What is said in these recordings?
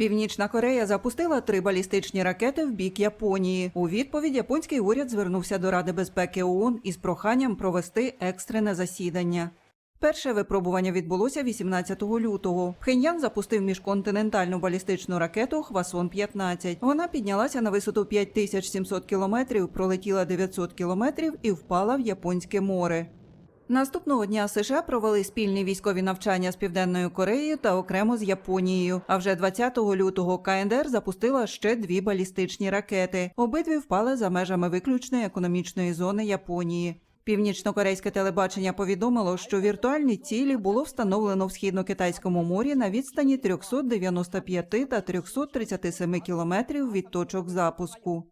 Північна Корея запустила три балістичні ракети в бік Японії. У відповідь японський уряд звернувся до Ради безпеки ООН із проханням провести екстрене засідання. Перше випробування відбулося 18 лютого. Пхеньян запустив міжконтинентальну балістичну ракету Хвасон-15. Вона піднялася на висоту 5700 кілометрів, пролетіла 900 кілометрів і впала в Японське море. Наступного дня США провели спільні військові навчання з Південною Кореєю та окремо з Японією. А вже 20 лютого КНДР запустила ще дві балістичні ракети. Обидві впали за межами виключної економічної зони Японії. Північно-корейське телебачення повідомило, що віртуальні цілі було встановлено в східно-китайському морі на відстані 395 та 337 кілометрів від точок запуску.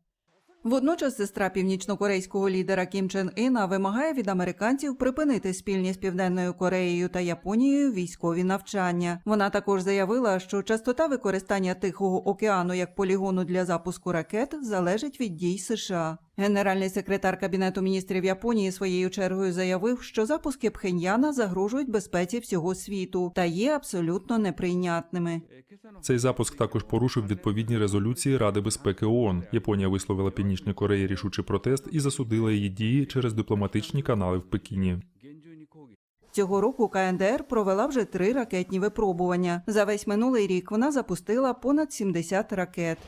Водночас сестра північнокорейського лідера Кім Чен Іна вимагає від американців припинити спільні з Південною Кореєю та Японією військові навчання. Вона також заявила, що частота використання Тихого океану як полігону для запуску ракет залежить від дій США. Генеральний секретар Кабінету міністрів Японії своєю чергою заявив, що запуски Пхеньяна загрожують безпеці всього світу та є абсолютно неприйнятними. Цей запуск також порушив відповідні резолюції Ради безпеки ООН. Японія висловила Північній Кореї рішучий протест і засудила її дії через дипломатичні канали в Пекіні. Цього року КНДР провела вже три ракетні випробування. За весь минулий рік вона запустила понад 70 ракет.